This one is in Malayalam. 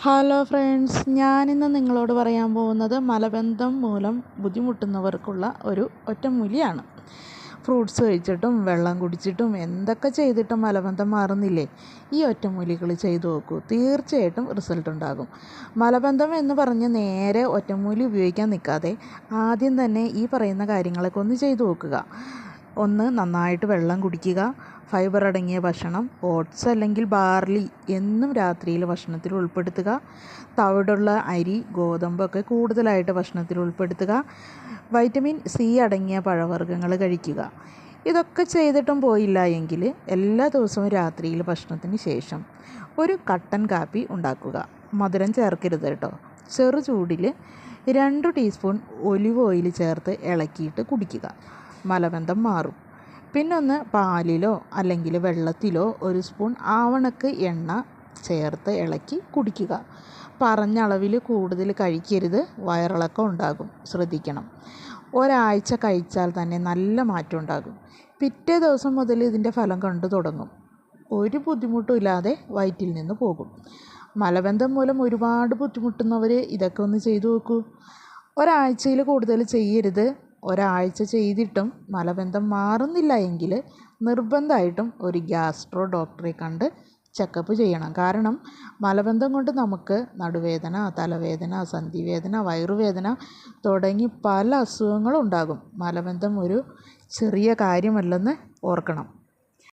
ഹലോ ഫ്രണ്ട്സ് ഞാനിന്ന് നിങ്ങളോട് പറയാൻ പോകുന്നത് മലബന്ധം മൂലം ബുദ്ധിമുട്ടുന്നവർക്കുള്ള ഒരു ഒറ്റമൂലിയാണ്. ഫ്രൂട്ട്സ് കഴിച്ചിട്ടും വെള്ളം കുടിച്ചിട്ടും എന്തൊക്കെ ചെയ്തിട്ടും മലബന്ധം മാറുന്നില്ലേ? ഈ ഒറ്റമൂലികൾ ചെയ്തു നോക്കൂ. തീർച്ചയായിട്ടും റിസൾട്ട് ഉണ്ടാകും. മലബന്ധം എന്ന് പറഞ്ഞ് നേരെ ഒറ്റമൂലി ഉപയോഗിക്കാൻ നിൽക്കാതെ ആദ്യം തന്നെ ഈ പറയുന്ന കാര്യങ്ങളൊക്കെ ഒന്ന് ചെയ്തു നോക്കുക. ഒന്ന് നന്നായിട്ട് വെള്ളം കുടിക്കുക ഫൈബർ അടങ്ങിയ ഭക്ഷണം ഓട്സ് അല്ലെങ്കിൽ ബാർലി എന്നും രാത്രിയിൽ ഭക്ഷണത്തിൽ ഉൾപ്പെടുത്തുക തവിടുള്ള അരി ഗോതമ്പൊക്കെ കൂടുതലായിട്ട് ഭക്ഷണത്തിൽ ഉൾപ്പെടുത്തുക വൈറ്റമിൻ സി അടങ്ങിയ പഴവർഗങ്ങൾ കഴിക്കുക. ഇതൊക്കെ ചെയ്തിട്ടും പോയില്ല എങ്കിൽ എല്ലാ ദിവസവും രാത്രിയിൽ ഭക്ഷണത്തിന് ശേഷം ഒരു കട്ടൻ കാപ്പി ഉണ്ടാക്കുക. മധുരം ചേർക്കരുത് കേട്ടോ. ചെറു ചൂടിൽ രണ്ട് ടീസ്പൂൺ ഒലിവ് ഓയിൽ ചേർത്ത് ഇളക്കിയിട്ട് കുടിക്കുക. മലബന്ധം മാറും. പിന്നൊന്ന് പാലിലോ അല്ലെങ്കിൽ വെള്ളത്തിലോ ഒരു സ്പൂൺ ആവണക്ക് എണ്ണ ചേർത്ത് ഇളക്കി കുടിക്കുക. പറഞ്ഞ അളവിൽ കൂടുതൽ കഴിക്കരുത്. വയറിളക്കം ഉണ്ടാകും. ശ്രദ്ധിക്കണം. ഒരാഴ്ച കഴിച്ചാൽ തന്നെ നല്ല മാറ്റം ഉണ്ടാകും. പിറ്റേ ദിവസം മുതൽ ഇതിന്റെ ഫലം കണ്ടു തുടങ്ങും. ഒരു ബുദ്ധിമുട്ടും ഇല്ലാതെ വയറ്റിൽ നിന്ന് പോകും. മലബന്ധം മൂലം ഒരുപാട് ബുദ്ധിമുട്ടുന്നവർ ഇതൊക്കെ ഒന്ന് ചെയ്തു നോക്കൂ. ഒരാഴ്ചയിൽ കൂടുതൽ ചെയ്യരുത്. ഒരാഴ്ച ചെയ്തിട്ടും മലബന്ധം മാറുന്നില്ല എങ്കിൽ നിർബന്ധമായിട്ടും ഒരു ഗ്യാസ്ട്രോ ഡോക്ടറെ കണ്ട് ചെക്കപ്പ് ചെയ്യണം. കാരണം മലബന്ധം കൊണ്ട് നമുക്ക് നടുവേദന തലവേദന സന്ധിവേദന വയറുവേദന തുടങ്ങി പല അസുഖങ്ങളും ഉണ്ടാകും. മലബന്ധം ഒരു ചെറിയ കാര്യമല്ലെന്ന് ഓർക്കണം.